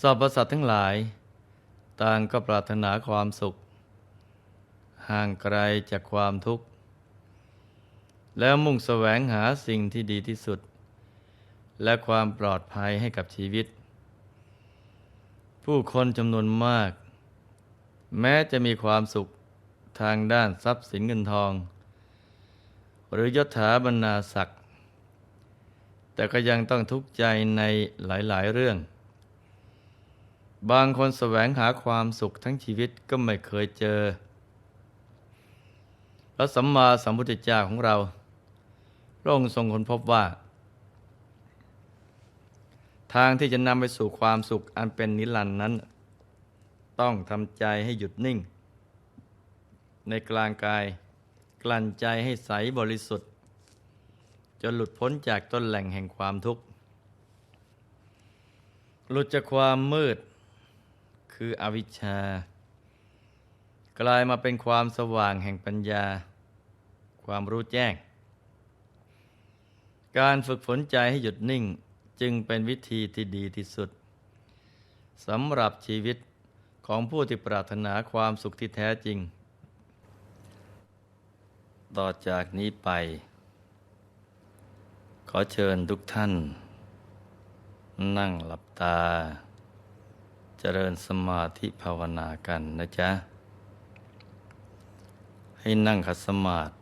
สรรพสัตว์ทั้งหลาย ต่างก็ปรารถนาความสุข ห่างไกลจากความทุกข์ แล้วมุ่งแสวงหาสิ่งที่ดีที่สุด และความปลอดภัยให้กับชีวิต ผู้คนจำนวนมาก แม้จะมีความสุขทางด้านทรัพย์สินเงินทอง หรือยศถาบรรณาศักดิ์แต่ก็ยังต้องทุกข์ใจในหลาย ๆ เรื่อง บางคนแสวงหาความสุขทั้งชีวิตก็ไม่เคยเจอ พระสัมมาสัมพุทธเจ้าของเราพระองค์ทรงค้นพบว่า ทางที่จะนำไปสู่ความสุขอันเป็นนิรันดร์นั้น ต้องทำใจให้หยุดนิ่ง ในกลางกาย กลั่นใจให้ใสบริสุทธิ์ จนหลุดพ้นจากต้นแหล่งแห่งความทุกข์หลุดจากความมืด คืออวิชชา กลายมาเป็นความสว่างแห่งปัญญา ความรู้แจ้ง การฝึกฝนใจให้หยุดนิ่งจึงเป็นวิธีที่ดีที่สุดสำหรับชีวิตของผู้ที่ปรารถนาความสุขที่แท้จริง ต่อจากนี้ไป ขอเชิญทุกท่าน นั่งหลับตา เจริญสมาธิภาวนากันนะจ๊ะ ให้นั่งขัดสมาธิ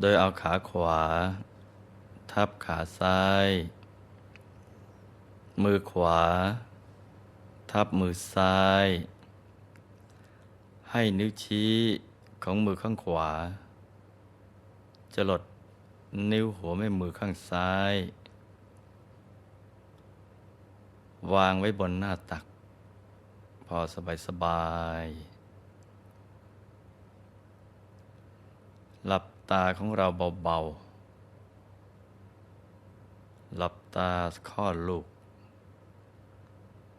โดยเอาขาขวา ทับขาซ้าย มือขวา ทับมือซ้าย ให้นิ้วชี้ของมือข้างขวา จะหลดนิ้วหัวแม่มือข้างซ้าย วางไว้บนหน้าตัก พอสบายสบาย หลับตาของเราเบาๆ หลับตาคลอดลูก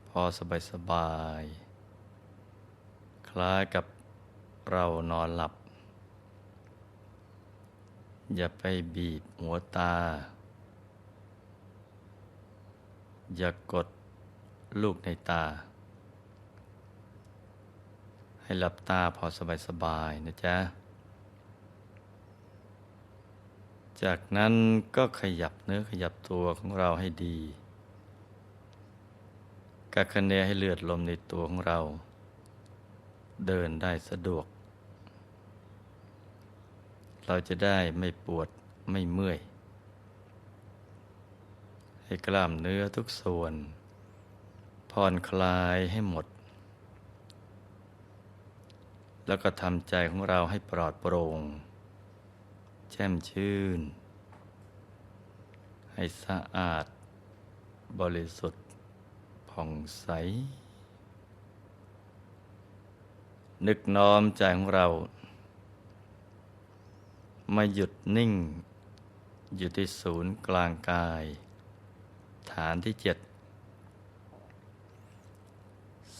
พอสบายสบาย คล้ายกับเรานอนหลับ อย่าไปบีบหัวตา อย่ากด ลูกในตา ให้หลับตาพอสบายๆนะจ๊ะ จากนั้นก็ขยับเนื้อขยับตัวของเราให้ดีกักคะเนให้เลือดลมในตัวของเรา เดินได้สะดวก เราจะได้ไม่ปวดไม่เมื่อย ให้กล้ามเนื้อทุกส่วน ผ่อนคลายให้หมด แล้วก็ทำใจของเราให้ปลอดโปร่ง แช่มชื่น ให้สะอาด บริสุทธิ์ผ่องใส นึกน้อมใจของเรา มาหยุดนิ่ง อยู่ที่ศูนย์กลางกาย ฐานที่เจ็ด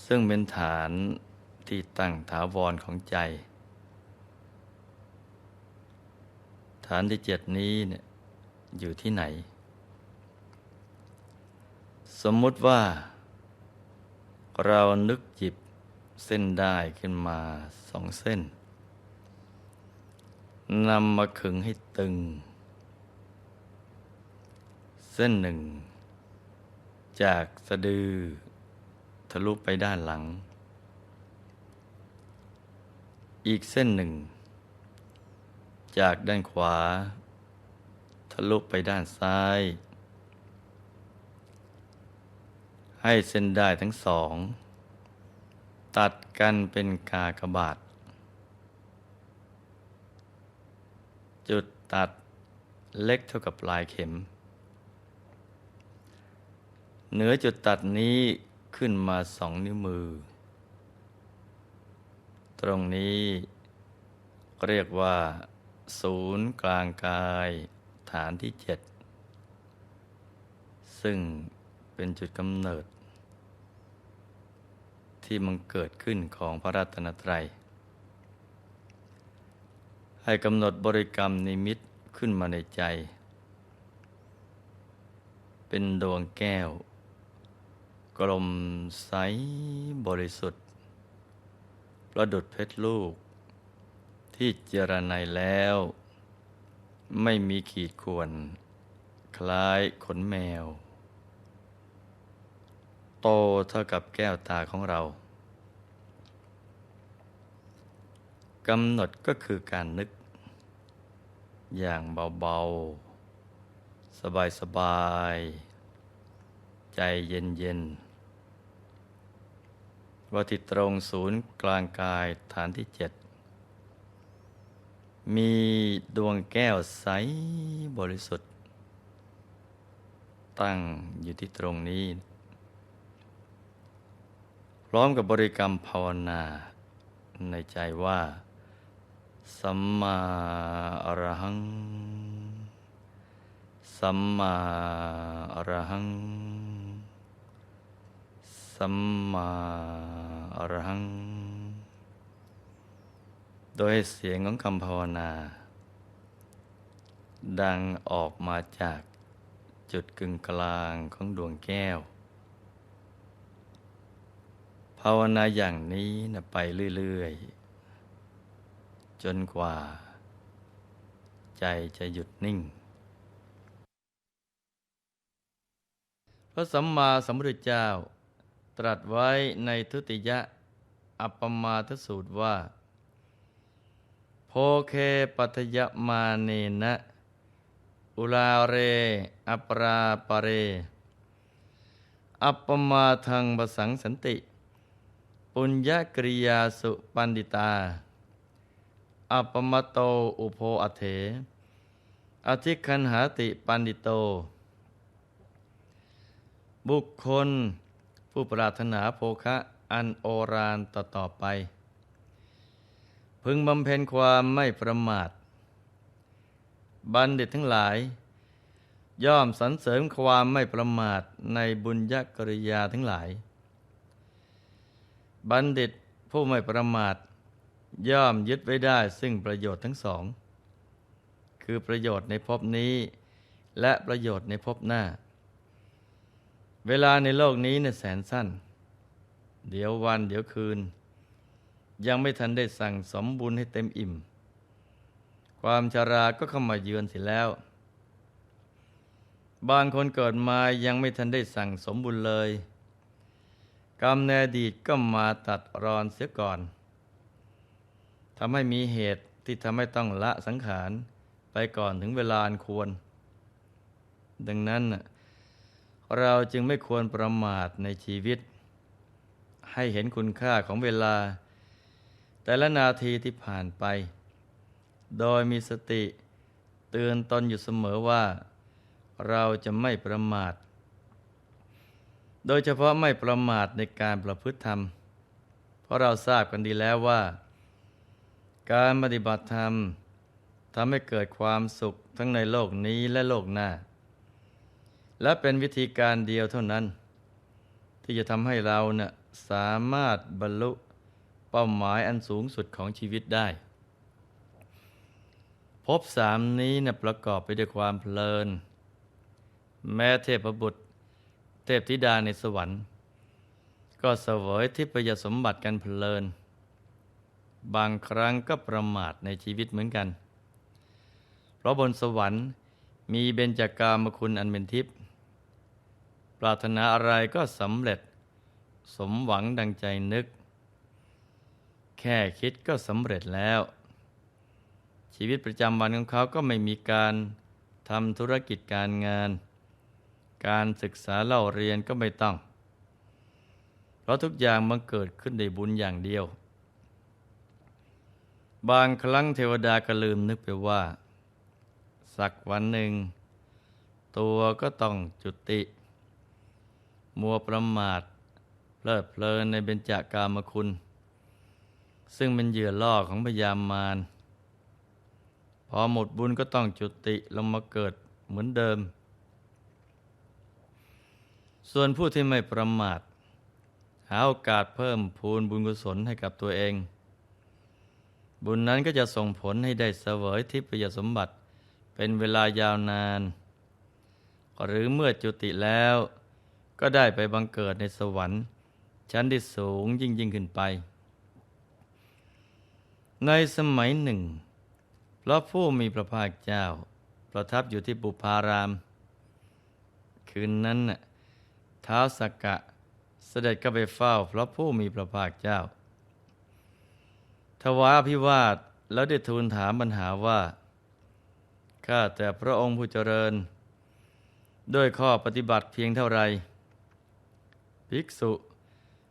ซึ่งเป็นฐานที่ตั้งถาวรของใจ ฐานที่เจ็ดนี้เนี่ยอยู่ที่ไหน สมมุติว่า เรานึกหยิบเส้นได้ขึ้นมาสองเส้นนำมาขึงให้ตึง เส้นหนึ่ง จากสะดือะลุไปด้านหลัง อีกเส้นหนึ่ง จากด้านขวา ทะลุไปด้านซ้าย ให้เส้นได้ทั้งสอง ตัดกันเป็นกากบาท จุดตัดเล็กเท่ากับปลายเข็ม เหนือจุดตัดนี้ ขึ้นมาสองนิ้วมือ ตรงนี้เรียกว่า ศูนย์กลางกายฐานที่เจ็ดซึ่งเป็นจุดกำเนิด ที่มันเกิดขึ้นของพระรัตนตรัย ให้กำหนดบริกรรมนิมิตขึ้นมาในใจ เป็นดวงแก้ว กลมใสบริสุทธิ์ ประดุดเพชรลูก ที่เจรไนแล้ว ไม่มีขีดข่วน คล้ายขนแมว โตเท่ากับแก้วตาของเรากำหนดก็คือการนึก อย่างเบา ๆ สบาย ๆ ใจเย็น ๆ ว่าที่ตรงศูนย์กลางกายฐานที่เจ็ดมีดวงแก้วใสบริสุทธิ์ ตั้งอยู่ที่ตรงนี้ พร้อมกับบริกรรมภาวนาในใจว่า สัมมาอรหัง สัมมาอรหัง สัมมาอรหัง โดยเสียงของคำภาวนา ดังออกมาจากจุดกึ่งกลางของดวงแก้ว ภาวนาอย่างนี้นะไปเรื่อย ๆ จนกว่า ใจจะหยุดนิ่งพระสัมมาสัมพุทธเจ้า ตรัสไว้ในทุติยะอัปปมาทสูตรว่า โพเคปัทยมาเนนะ อุลาเร อัปราปเร อัปปมาทังบสังสันติ ปุญญกริยาสุปันดิตา อัปปมโตอุโพอเถ อธิคันหาติปันดิโต บุคคล ผู้ปรารถนาโภคะอันโอรานต่อต่อไป พึงบำเพ็ญความไม่ประมาท บัณฑิตทั้งหลาย ย่อมสรรเสริญความไม่ประมาทในบุญญกริยาทั้งหลาย บัณฑิตผู้ไม่ประมาท ย่อมยึดไว้ได้ซึ่งประโยชน์ทั้งสอง คือประโยชน์ในภพนี้ และประโยชน์ในภพหน้า เวลาในโลกนี้เนี่ยแสนสั้น เดี๋ยววันเดี๋ยวคืน ยังไม่ทันได้สั่งสมบุญให้เต็มอิ่ม ความชาราก็เข้ามาเยือนเสียแล้ว บางคนเกิดมายังไม่ทันได้สั่งสมบุญเลย กรรมในอดีตก็มาตัดรอนเสียก่อนทำให้มีเหตุที่ทำให้ต้องละสังขารไปก่อนถึงเวลาอันควร ดังนั้นน่ะ เราจึงไม่ควรประมาทในชีวิต ให้เห็นคุณค่าของเวลา แต่ละนาทีที่ผ่านไป โดยมีสติเตือนตนอยู่เสมอว่า เราจะไม่ประมาท โดยเฉพาะไม่ประมาทในการประพฤติธรรม เพราะเราทราบกันดีแล้วว่า การปฏิบัติธรรมทำให้เกิดความสุขทั้งในโลกนี้และโลกหน้า และเป็นวิธีการเดียวเท่านั้น ที่จะทำให้เราเนะ่ะสามารถบรรลุเป้าหมายอันสูงสุดของชีวิตได้ภพสามนี้นะประกอบไปด้วยความเพลิน แม้เทพบุตร เทพธิดาในสวรรค์ ก็เสวยทิพยสมบัติกันเพลิน บางครั้งก็ประมาทในชีวิตเหมือนกัน เพราะบนสวรรค์มีเบญจากามคุณอันเป็นทิพย์ ปรารถนาอะไรก็สำเร็จ สมหวังดังใจนึก แค่คิดก็สำเร็จแล้ว ชีวิตประจำวันของเขาก็ไม่มีการทำธุรกิจการงาน การศึกษาเล่าเรียนก็ไม่ต้อง เพราะทุกอย่างมันเกิดขึ้นในบุญอย่างเดียว บางครั้งเทวดาก็ลืมนึกไปว่า สักวันหนึ่ง ตัวก็ต้องจุติ มัวประมาทเพลิดเพลินในเบญจากามคุณ ซึ่งเป็นเหยื่อล่อของพยามารพอหมดบุญก็ต้องจุติลงมาเกิดเหมือนเดิม ส่วนผู้ที่ไม่ประมาท หาโอกาสเพิ่มพูนบุญกุศลให้กับตัวเอง บุญนั้นก็จะส่งผลให้ได้เสวยทิพยสมบัติเป็นเวลายาวนาน หรือเมื่อจุติแล้ว ก็ได้ไปบังเกิดในสวรรค์ ชั้นที่สูงยิ่งยิ่งขึ้นไป ในสมัยหนึ่ง พระผู้มีพระภาคเจ้า ประทับอยู่ที่ปุพาราม คืนนั้นน่ะท้าวสักกะเสด็จก็ไปเฝ้าพระผู้มีพระภาคเจ้าถวายอภิวาทแล้วได้ทูลถามปัญหาว่า ข้าแต่พระองค์ผู้เจริญ ด้วยข้อปฏิบัติเพียงเท่าไร ภิกษุ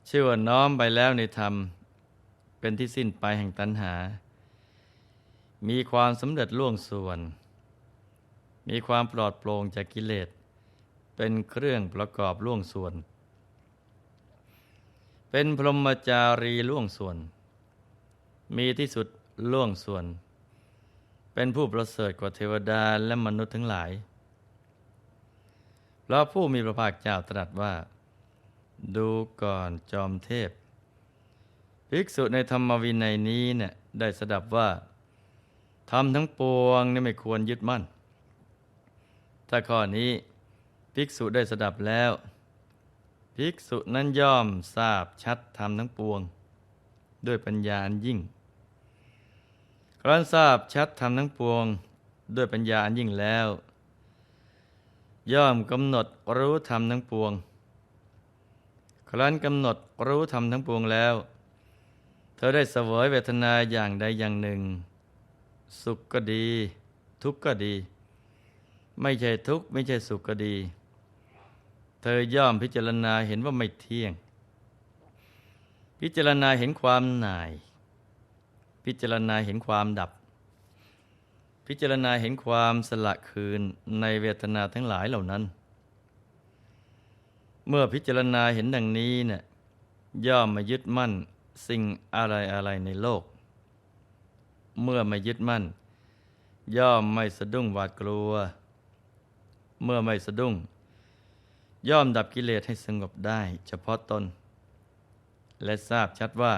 ชื่อว่าน้อมไปแล้วในธรรม เป็นที่สิ้นไปแห่งตัณหา มีความสำเร็จล่วงส่วน มีความปลอดโปร่งจากกิเลส เป็นเครื่องประกอบล่วงส่วน เป็นพรหมจารีล่วงส่วน มีที่สุดล่วงส่วน เป็นผู้ประเสริฐกว่าเทวดาและมนุษย์ทั้งหลายเพราะผู้มีพระภาคเจ้าตรัสว่า ดูก่อนจอมเทพ ภิกษุในธรรมวินัยนี้เนี่ยได้สดับว่าทำทั้งปวงนี่ไม่ควรยึดมั่น ถ้าข้อนี้ภิกษุได้สดับแล้ว ภิกษุนั้นย่อมทราบชัดธรรมทั้งปวง ด้วยปัญญาอันยิ่งครั้นทราบชัดธรรมทั้งปวง ด้วยปัญญาอันยิ่งแล้ว ย่อมกำหนดรู้ธรรมทั้งปวง ครั้นกำหนดรู้ธรรมทั้งปวงแล้ว เธอได้เสวยเวทนาอย่างใดอย่างหนึ่ง สุขก็ดี ทุกข์ก็ดี ไม่ใช่ทุกข์ไม่ใช่สุขก็ดี เธอย่อมพิจารณาเห็นว่าไม่เที่ยง พิจารณาเห็นความหน่าย พิจารณาเห็นความดับ พิจารณาเห็นความสละคืนในเวทนาทั้งหลายเหล่านั้น เมื่อพิจารณาเห็นดังนี้เนี่ยย่อมมายึดมั่นสิ่งอะไรอะไรในโลก เมื่อไม่ยึดมั่น ย่อมไม่สะดุ้งหวาดกลัว เมื่อไม่สะดุ้ง ย่อมดับกิเลสให้สงบได้เฉพาะตน และทราบชัดว่า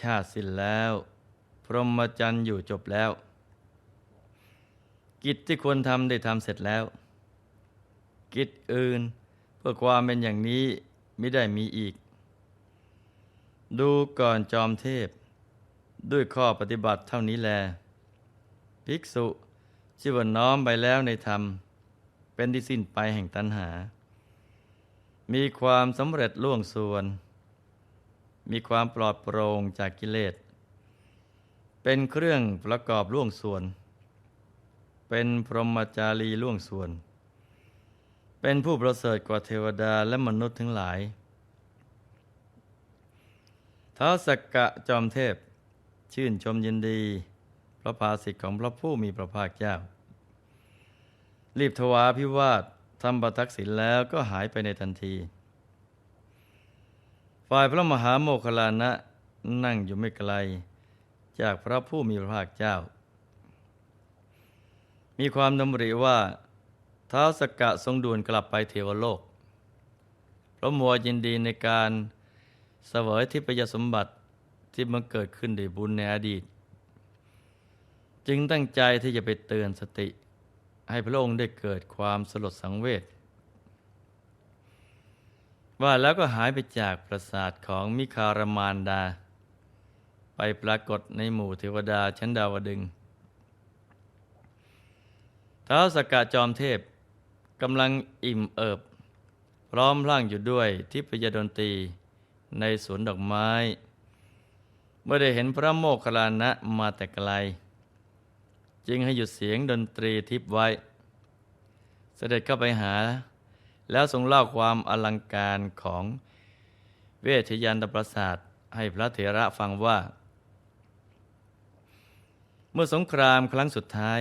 ชาติสิ้นแล้ว พรหมจรรย์อยู่จบแล้ว กิจที่ควรทำได้ทำเสร็จแล้ว กิจอื่น เพื่อความเป็นอย่างนี้ไม่ได้มีอีก ดูก่อนจอมเทพ ด้วยข้อปฏิบัติเท่านี้แล ภิกษุชื่อว่าน้อมไปแล้วในธรรม เป็นที่สิ้นไปแห่งตัณหา มีความสำเร็จล่วงส่วน มีความปลอดโปร่งจากกิเลส เป็นเครื่องประกอบล่วงส่วน เป็นพรหมจารีล่วงส่วน เป็นผู้ประเสริฐกว่าเทวดาและมนุษย์ทั้งหลายท้าสักกะจอมเทพ ชื่นชมยินดีพระภาสิทธิ์ของพระผู้มีพระภาคเจ้า รีบถวายพิวาททำประทักษิณแล้วก็หายไปในทันที ฝ่ายพระมหาโมคคลานะนั่งอยู่ไม่ไกล จากพระผู้มีพระภาคเจ้า มีความดำริว่า ท้าวสกกะทรงด่วนกลับไปเทวโลก เพราะมัวยินดีในการเสวยทิพยสมบัติที่มันเกิดขึ้นด้วยบุญในอดีต จึงตั้งใจที่จะไปเตือนสติ ให้พระองค์ได้เกิดความสลดสังเวชว่าแล้วก็หายไปจากปราสาทของมิคารมานดา ไปปรากฏในหมู่เทวดาชั้นดาวดึงท้าวสกกะจอมเทพ กำลังอิ่มเอิบ พร้อมพล่างอยู่ด้วยทิพยดนตรีในสวนดอกไม้ เมื่อได้เห็นพระโมคคัลลานะมาแต่ไกล จึงให้หยุดเสียงดนตรีทิพไว้ เสด็จเข้าไปหา แล้วทรงเล่าความอลังการของเวชยันตประสาทให้พระเถระฟังว่า เมื่อสงครามครั้งสุดท้าย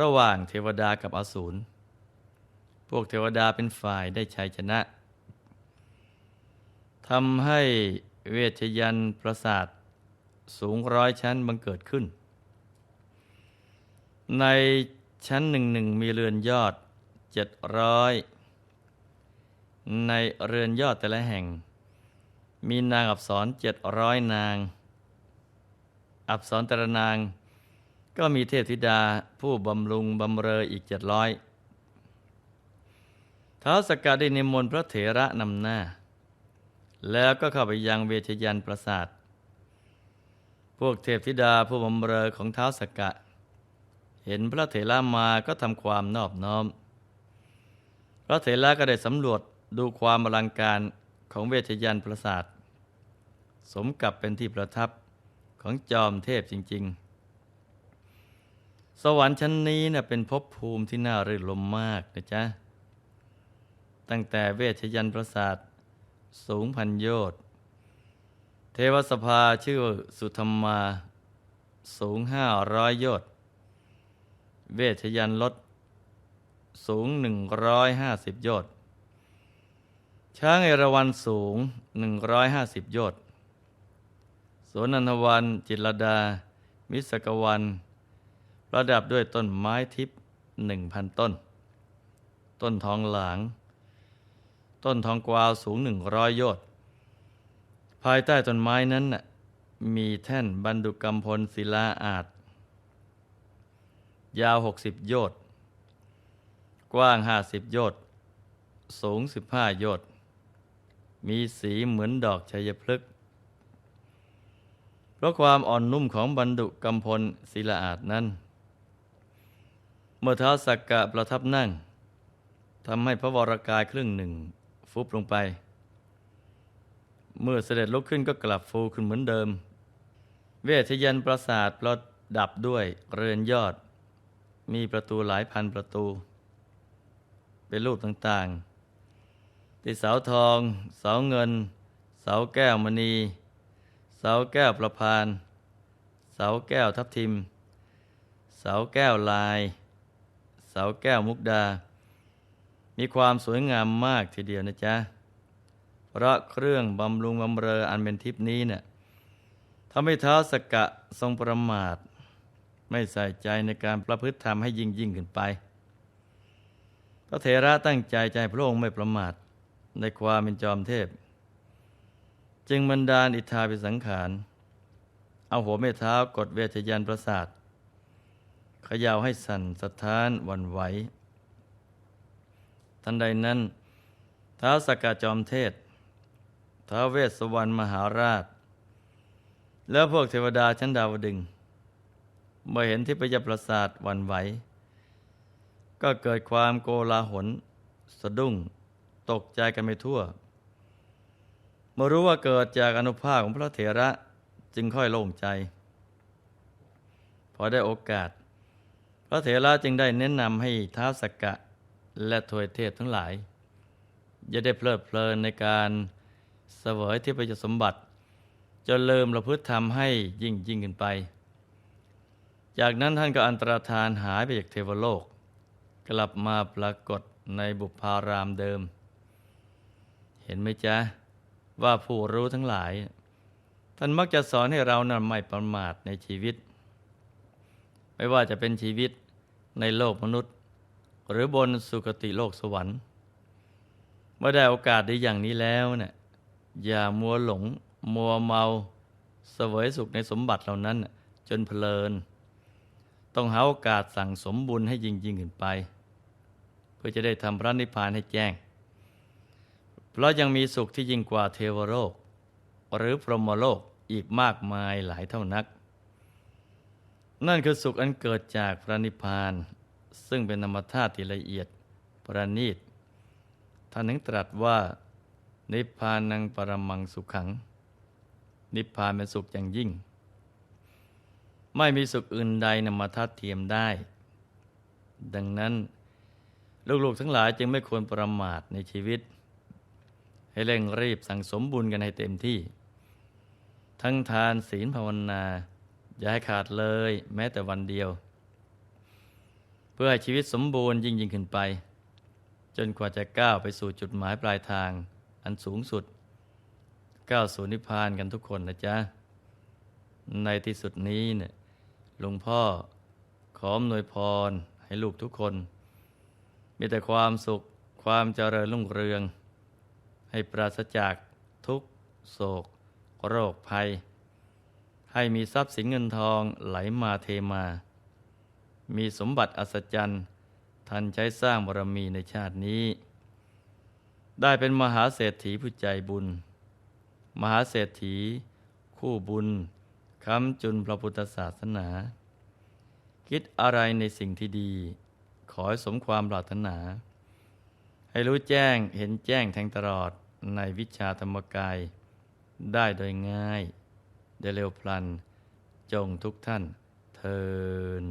ระหว่างเทวดากับอสูร พวกเทวดาเป็นฝ่ายได้ชัยชนะทำให้เวชยันประสาทสูงร้อยชั้นบังเกิดขึ้น ในชั้นหนึ่งหนึ่งมีเรือนยอดเจ็ดร้อยในเรือนยอดแต่ละแห่ง มีนางอับสรเจ็ดร้อยนาง อับสรแต่ละนาง ก็มีเทพธิดาผู้บำรุงบำเรออีกเจ็ดร้อย ท้าวสกกัดได้นิมนต์พระเถระนำหน้า แล้วก็เข้าไปยังเวชยันประสาท พวกเทพธิดาผู้บำเรอของท้าวสกกะ เห็นพระเถระมาก็ทำความนอบน้อม พระเถระก็ได้สำรวจดูความอลังการของเวชยันประสาท สมกับเป็นที่ประทับของจอมเทพจริง ๆ สวรรค์ชั้นนี้นะเป็นภพภูมิที่น่ารื่นรมมากนะจ๊ะ ตั้งแต่เวชยันประสาทสูงพันโยชน์เทวสภาชื่อสุธรรมาสูงห้าร้อยโยชน์เวชยันลดสูงหนึ่งร้อยห้าสิบโยชน์ช้างเอราวัณสูงหนึ่งร้อยห้าสิบโยชน์สวนนันทวันจิตรดา มิสกวันประดับด้วยต้นไม้ทิพย์หนึ่งพันต้น ต้นทองหลาง ต้นทองกวาวสูงหนึ่งร้อยยชน์ภายใต้ต้นไม้นั้นมีแท่นบรรดุกรรมพลศิลาอาจ ยาวหกสิบโยชน์กว้างห้าสิบโยชน์สูงสิบห้าโยชน์มีสีเหมือนดอกชัยพฤกษ์เพราะความอ่อนนุ่มของบรรดุกรรมพลศิลาอาจนั้น เมื่อเท้าสักกะประทับนั่งทำให้พระวรากายครึ่งหนึ่ง ฟุบลงไป เมื่อเสด็จลุกขึ้นก็กลับฟูขึ้นเหมือนเดิม เวทยันประสาทประดับด้วยเรือนยอด มีประตูหลายพันประตู เป็นรูปต่างๆ ที่เสาทอง เสาเงิน เสาแก้วมณี เสาแก้วประพาน เสาแก้วทับทิม เสาแก้วลาย เสาแก้วมุกดา มีความสวยงามมากทีเดียวนะจ๊ะ เพราะเครื่องบำรุงบำเรออันเป็นทิพนี้เนี่ยทำให้เท้าสกกะทรงประมาท ไม่ใส่ใจในการประพฤติธรรมให้ยิ่งยิ่งขึ้นไป พระเถระตั้งใจใจพระองค์ไม่ประมาทในความเป็นจอมเทพ จึงบันดาลอิทธาปิสังขาร เอาหัวแม่เท้ากดเวชยันประสาทขย่าให้สั่นสะท้านหวันไหว ทันใดนั้นเท้าสกกาจอมเทศท้าวเวสสวรรณมหาราช แล้วพวกเทวดาชั้นดาวดึงเมื่อเห็นที่พยประสาทวันไหว ก็เกิดความโกลาหล สะดุ้ง ตกใจกันไปทั่ว เมื่อรู้ว่าเกิดจากอนุภาพของพระเถระจึงค่อยโล่งใจ พอได้โอกาส พระเถระจึงได้แนะนำให้ท้าวสกกะ และทวยเทพทั้งหลาย อย่าได้เพลิดเพลินในการเสวยที่ประสมบัติ จนลืมประพฤติทำให้ยิ่งยิ่งขึ้นไป จากนั้นท่านก็อันตรธานหายไปจากเทวโลก กลับมาปรากฏในบุพารามเดิม เห็นไหมจ๊ะ ว่าผู้รู้ทั้งหลาย ท่านมักจะสอนให้เรานั้นไม่ประมาทในชีวิต ไม่ว่าจะเป็นชีวิตในโลกมนุษย์ หรือบนสุคติโลกสวรรค์ เมื่อได้โอกาสได้อย่างนี้แล้วเนะี่ยอย่ามัวหลง มัวเมาเสวยสุขในสมบัติเหล่านั้น จนเพลิน ต้องหาโอกาสสั่งสมบุญให้ยิ่งยิ่งขึ้นไป เพื่อจะได้ทำพระนิพพานให้แจ้ง เพราะยังมีสุขที่ยิ่งกว่าเทวโลก หรือพรหมโลกอีกมากมายหลายเท่านัก นั่นคือสุขอันเกิดจากพระนิพพาน ซึ่งเป็นธรรมธาตุที่ละเอียดประณีตท่านึงตรัสว่า นิพพานังปรมังสุขขัง นิพพานเป็นสุขอย่างยิ่ง ไม่มีสุขอื่นใดนำมาทัดเทียมได้ ดังนั้น ลูกๆทั้งหลายจึงไม่ควรประมาทในชีวิต ให้เร่งรีบสั่งสมบุญกันให้เต็มที่ ทั้งทานศีลภาวนา อย่าให้ขาดเลยแม้แต่วันเดียว เพื่อให้ชีวิตสมบูรณ์ยิ่งยิ่งขึ้นไป จนกว่าจะก้าวไปสู่จุดหมายปลายทางอันสูงสุดก้าวสู่นิพพานกันทุกคนนะจ๊ะ ในที่สุดนี้เนี่ยหลวงพ่อขออำนวยพรให้ลูกทุกคน มีแต่ความสุขความเจริญรุ่งเรือง ให้ปราศจากทุกโศก โรคภัย ให้มีทรัพย์สินเงินทองไหลมาเทมา มีสมบัติอัศจรรย์ทันใช้สร้างบารมีในชาตินี้ ได้เป็นมหาเศรษฐีผู้ใจบุญ มหาเศรษฐี คู่บุญค้ำจุนพระพุทธศาสนา คิดอะไรในสิ่งที่ดี ขอให้สมความปรารถนา ให้รู้แจ้งเห็นแจ้งแทงตลอดในวิชาธรรมกาย ได้โดยง่าย ได้เร็วพลัน จงทุกท่านเทิน